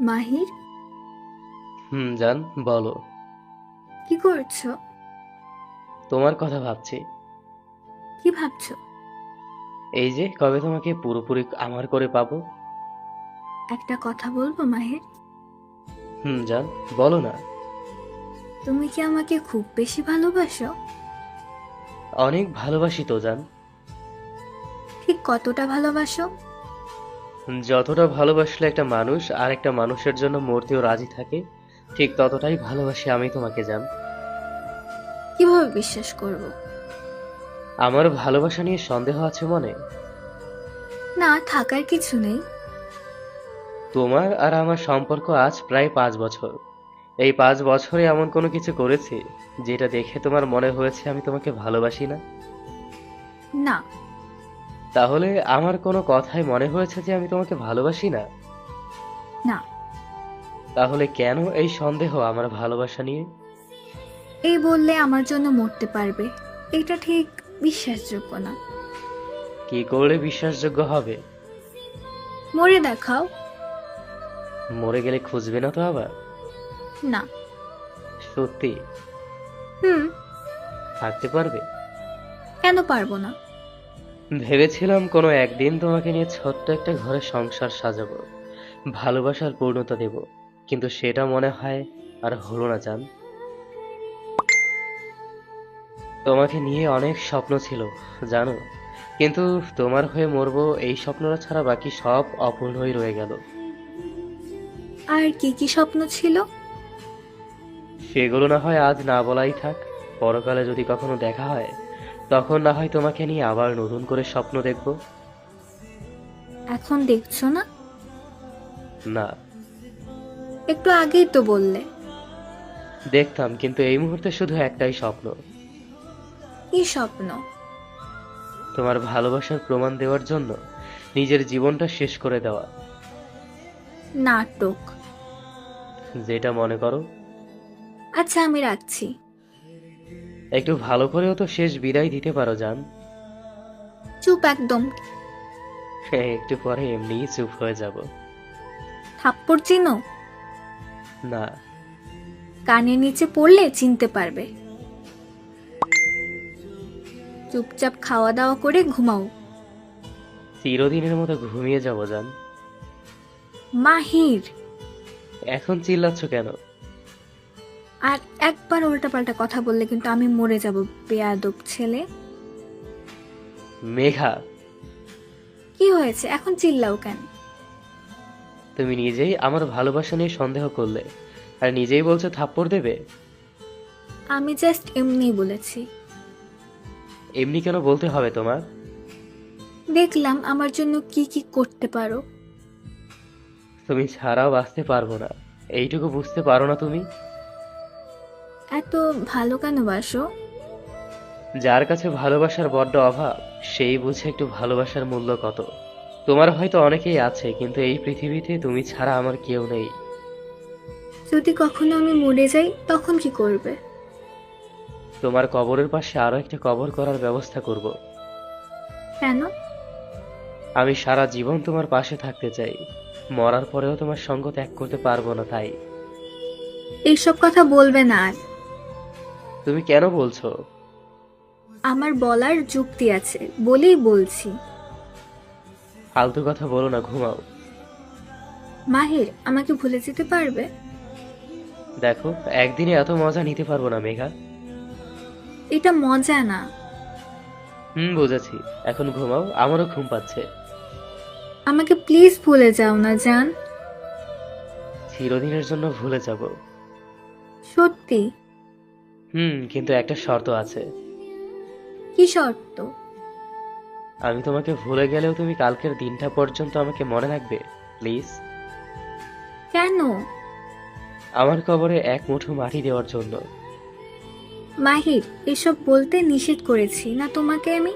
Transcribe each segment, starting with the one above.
মাহির? হুম জান বলো। কি করছ? তোমার কথা ভাবছি। কি ভাবছ? এই যে কবে তোমাকে পুরোপুরি আমার করে পাবো? একটা কথা বলব মাহির? হুম জান বলো না। তুমি কি আমাকে খুব বেশি ভালোবাসো? অনেক ভালোবাসি তো জান। ঠিক কতটা ভালোবাসো? যতটা ভালোবাসলে একটা মানুষ আর একটা মানুষের জন্য মরতেও রাজি থাকে ঠিক ততটাই ভালোবাসি আমি তোমাকে জান। কীভাবে বিশ্বাস করব? আমার ভালোবাসা নিয়ে সন্দেহ আছে মনে? না থাকার কিছু নেই। তোমার আর আমার সম্পর্ক আজ প্রায় পাঁচ বছর। এই পাঁচ বছরে এমন কোনো কিছু করেছি যেটা দেখে তোমার মনে হয়েছে আমি তোমাকে ভালোবাসি না? না। তাহলে আমার কোনো কথায় মনে হয়েছে যে আমি তোমাকে ভালোবাসি না? না। তাহলে কেন এই সন্দেহ আমার ভালোবাসা নিয়ে? এই বললে আমার জন্য মরতে পারবে। এটা ঠিক বিশ্বাসযোগ্য না। কি করলে বিশ্বাসযোগ্য হবে? মরে দেখাও। মরে গেলে খুঁজবে না তো আবার? না। সত্যি? হুম। থাকতে পারবে? কেন পারব না? ভেবেছিলাম কোনো একদিন তোমাকে নিয়ে ছোট্ট একটা ঘরে সংসার সাজাবো ভালোবাসার পূর্ণতা দেব কিন্তু সেটা মনে হয় আর হলো না জান। তোমাকে নিয়ে অনেক স্বপ্ন ছিল জানো। কিন্তু তোমার হয়ে মরবো এই স্বপ্নটা ছাড়া বাকি সব অপূর্ণই রয়ে গেল। আর কি কি স্বপ্ন ছিল? সেগুলো না হয় আজ না বলাই থাক পরকালে যদি কখনো দেখা হয় তখন না হয় তোমাকে নিয়ে আবার নতুন করে স্বপ্ন দেখব? এখন দেখছ না? না। একটু আগেই তো বললে। দেখতাম কিন্তু এই মুহূর্তে শুধু একটাই স্বপ্ন। কি স্বপ্ন? তোমার ভালোবাসার প্রমাণ দেওয়ার জন্য নিজের জীবনটা শেষ করে দেওয়া। নাটক। যেটা মনে করো। আচ্ছা আমি রাখছি। একটু ভালো করেও তো শেষ বিদায় দিতে পারো জান। চুপ একদম। একটু পরে এমনিই চুপ হয়ে যাব। থাপ্পড় চিনো? না। কানের নিচে পড়লে চিনতে পারবে। চুপচাপ খাওয়া দাওয়া করে ঘুমাও। চিরদিনের মতো ঘুমিয়ে যাব জান। মাহির। এখন চিল্লাচ্ছ কেন? আর একবার উল্টাপাল্টা কথা বললে কিন্তু আমি মরে যাব বেয়াদব ছেলে। মেঘা। কি হয়েছে? এখন চিল্লাও কেন? তুমি নিজেই আমার ভালোবাসা নিয়ে সন্দেহ করলে আর নিজেই বলছো থাপ্পড় দেবে? আমি জাস্ট এমনি বলেছি। এমনি কেন বলতে হবে তোমার? দেখলাম আমার জন্য কি কি করতে পারো। তুমি ছাড়াও বাঁচতে পারব না। এইটুকু বুঝতে পারো না তুমি? এত ভালো কেন বাসো? যার কাছে ভালোবাসার বড্ড অভাব সেই বুঝে একটু ভালোবাসার মূল্য কত। তোমার হয়তো অনেকেই আছে কিন্তু এই পৃথিবীতে তুমি ছাড়া আমার কেউ নেই। যদি কখনো আমি মরে যাই তখন কি করবে? তোমার কবরের পাশে আরও একটা কবর করার ব্যবস্থা করব। কেন? আমি সারা জীবন তোমার পাশে থাকতে চাই। মরার পরেও তোমার সঙ্গ ত্যাগ করতে পারব না তাই। এইসব কথা বলবে না আর। তুমি কেন বলছো? আমার বলার যুক্তি আছে বলেই বলছি। ফালতু কথা বলো না ঘুমাও। মাহির আমাকে ভুলে যেতে পারবে? দেখো একদিনে এত মজা নিতে পারব না মেঘা। এটা মজা না। হুম বুঝেছি। এখন ঘুমাও আমারও ঘুম পাচ্ছে। আমাকে প্লিজ ভুলে যাও না জান। চিরদিনের জন্য ভুলে যাব। সত্যি। হুম কিন্তু একটা শর্ত আছে। কি শর্ত? আমি তোমাকে ভুলে গেলেও তুমি কালকের দিনটা পর্যন্ত আমাকে মনে রাখবে প্লিজ। কেন? আমার কবরে এক মুঠো মাটি দেওয়ার জন্য। মাহির এসব বলতে নিষেধ করেছি না তোমাকে আমি?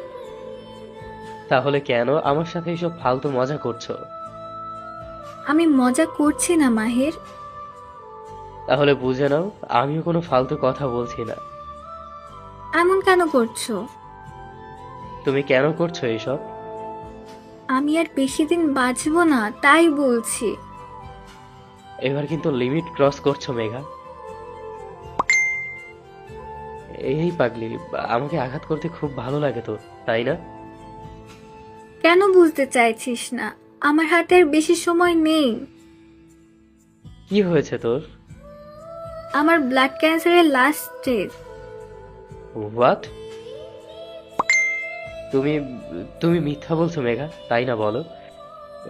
তাহলে কেন আমার সাথে এসব ফালতু মজা করছ? আমি মজা করছি না মাহির। তাহলে বুঝে নাও আমিও কোনো ফালতু কথা বলছি না। এমন কেন করছ? তুমি কেন করছ এইসব আমি আর বেশি দিন বাঁচবো না তাই বলছি। এবার কিন্তু লিমিট ক্রস করছ মেঘা। এই পাগলি আমাকে আঘাত করতে খুব ভালো লাগে তো তাই না? কেন বুঝতে চাইছিস না? আমার হাতে আর বেশি সময় নেই। কি হয়েছে তোর? আমার ব্লাড ক্যান্সারের লাস্ট স্টেজ হোয়াট তুমি তুমি মিথ্যা বলছো মেঘা। তাই না বলো?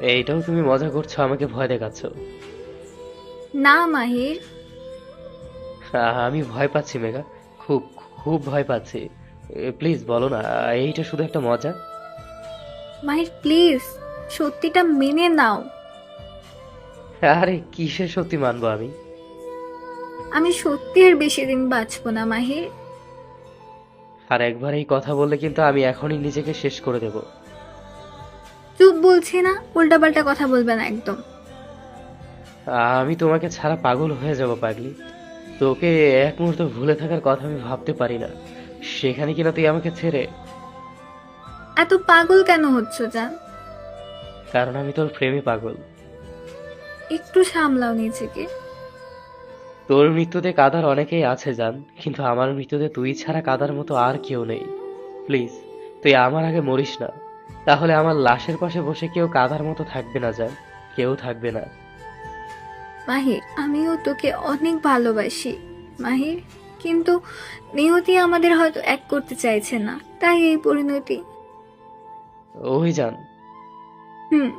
এইটাও তুমি মজা করছ আমাকে ভয় দেখাচ্ছ। না মাহির। আমি ভয় পাচ্ছি মেঘা। খুব খুব ভয় পাচ্ছি। প্লিজ বলো না এইটা শুধু একটা মজা? মাহির প্লিজ সত্যিটা মেনে নাও। আরে কিসের সত্যি মানবো আমি? আমি সত্যি আর বেশি দিন বাঁচবো না মাহির আর একবার এই কথা বললে কিন্তু আমি এখনই নিজেকে শেষ করে দেব। চুপ বলছি না উল্টাপাল্টা কথা বলবে না একদম। আমি তোমাকে ছাড়া পাগল হয়ে যাব পাগলি। তোকে এক মুহূর্ত ভুলে থাকার কথা আমি ভাবতে পারি না। সেখানে কিনা তুই আমাকে ছেড়ে। এত পাগল কেন হচ্ছ জান? কারণ আমি তোর প্রেমে পাগল। একটু সামলাও নিজেকে। তোর মৃত্যুতে কাদার অনেকেই আছে জান। কিন্তু আমার মৃত্যুতে তুই ছাড়া কাদার মতো আর কেউ নেই। প্লিজ তুই আমার আগে মরিস না। তাহলে আমার লাশের পাশে বসে কেউ কাদার মতো থাকবে না জান। কেউ থাকবে না। মাহি আমিও তোকে অনেক ভালোবাসি। মাহির কিন্তু নিয়তি আমাদের হয়তো এক করতে চাইছে না। তাই এই পরিণতি। ওই জান। হুম।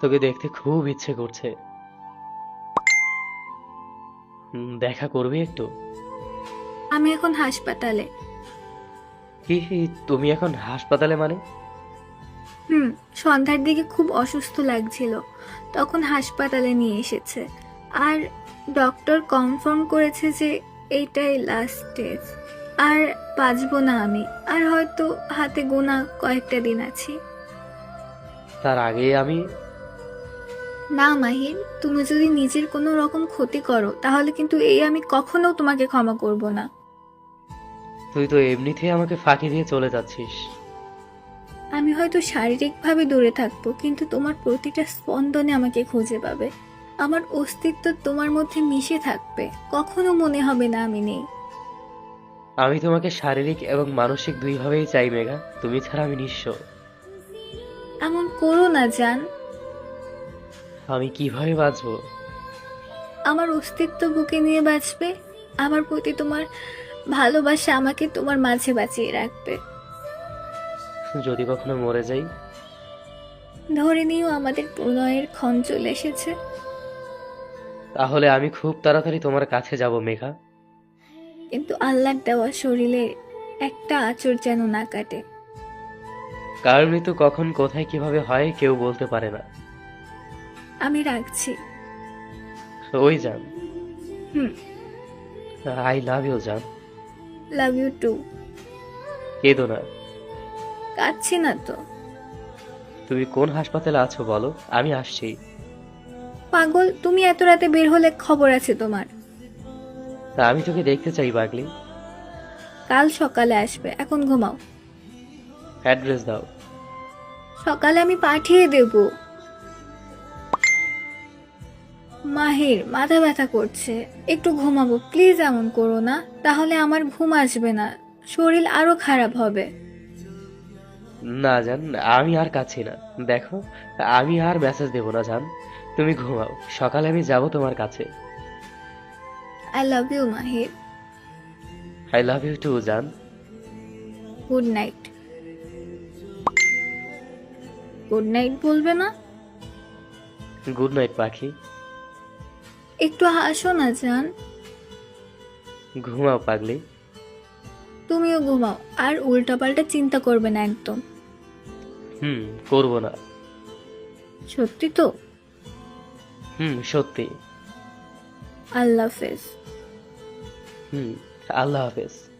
তোকে দেখতে খুব ইচ্ছে করছে। দেখা করবে একটু? আমি এখন হাসপাতালে। কি তুমি এখন হাসপাতালে মানে? হুম সন্ধ্যার দিকে খুব অসুস্থ লাগছিল। তখন হাসপাতালে নিয়ে এসেছে। আর ডক্টর কনফার্ম করেছে যে এইটাই লাস্ট স্টেজ আর বাঁচবো না আমি। আর হয়তো হাতে গোনা কয়েকটা দিন আছি। তার আগে আমি না মাহির তুমি যদি নিজের কোনো রকম ক্ষতি করো তাহলে কিন্তু এই আমি কখনো তোমাকে ক্ষমা করব না। তুই তো এমনিতেই আমাকে ফাঁকি দিয়ে চলে যাচ্ছিস। আমি হয়তো শারীরিকভাবে দূরে থাকব কিন্তু তোমার প্রতিটা স্পন্দনে আমাকে খুঁজে পাবে। আমার অস্তিত্ব তোমার মধ্যে মিশে থাকবে কখনো মনে হবে না আমি নেই। আমি তোমাকে শারীরিক এবং মানসিক দুইভাবেই চাই মেঘা। তুমি ছাড়া আমি নিঃস্ব। এমন করো না জান। আমি কীভাবে বাঁচবো? আমার অস্তিত্ব বুকে নিয়ে বাঁচবে? আমার প্রতি তোমার ভালোবাসা আমাকে তোমার মাঝে বাঁচিয়ে রাখবে। যদি কখনো মরে যাই? ধরে নিও আমাদের প্রণয়ের ক্ষণ চলে এসেছে। তাহলে আমি খুব তাড়াতাড়ি তোমার কাছে যাব মেঘা। কিন্তু আল্লাহ দেওয়া শরীরে একটা আচর যেন না কাটে। কার মৃত্যু কখন কোথায় কীভাবে হয় কেউ বলতে পারে না। আমি রাখছি। ওই যান। হুম। আই লাভ ইউ জান লাভ ইউ টু। কেঁদো না। কাচ্ছি না তো। তুমি কোন হাসপাতালে আছো বলো? আমি আসছি। পাগল তুমি এত রাতে বের হলে খবর আছে তোমার। তা আমি তোকে দেখতে চাই বাগলি কাল সকালে আসবে এখন ঘুমাও। অ্যাড্রেস দাও। সকালে আমি পাঠিয়ে দেব। মাহির মাথা ব্যথা করছে। একটু ঘুমাবো প্লিজ এমন করো না তাহলে আমার ঘুম আসবে না শরীর আরও খারাপ হবে। না জান আমি আর কাছি না। দেখো আমি আর মেসেজ দেবো না জান। তুমি ঘুমাও সকালে আমি যাব তোমার কাছে। I love you Mahir. I love you too জান। গুড নাইট গুড নাইট বলবে না? গুড নাইট পাখি। একটু হাসো না জান। ঘুমাও পাগলি। তুমিও ঘুমাও আর উল্টাপাল্টা চিন্তা করবে না একদম। হুম করব না। সত্যি তো? হুম সত্যি। আল্লাহ হাফেজ। হুম আল্লাহ হাফেজ।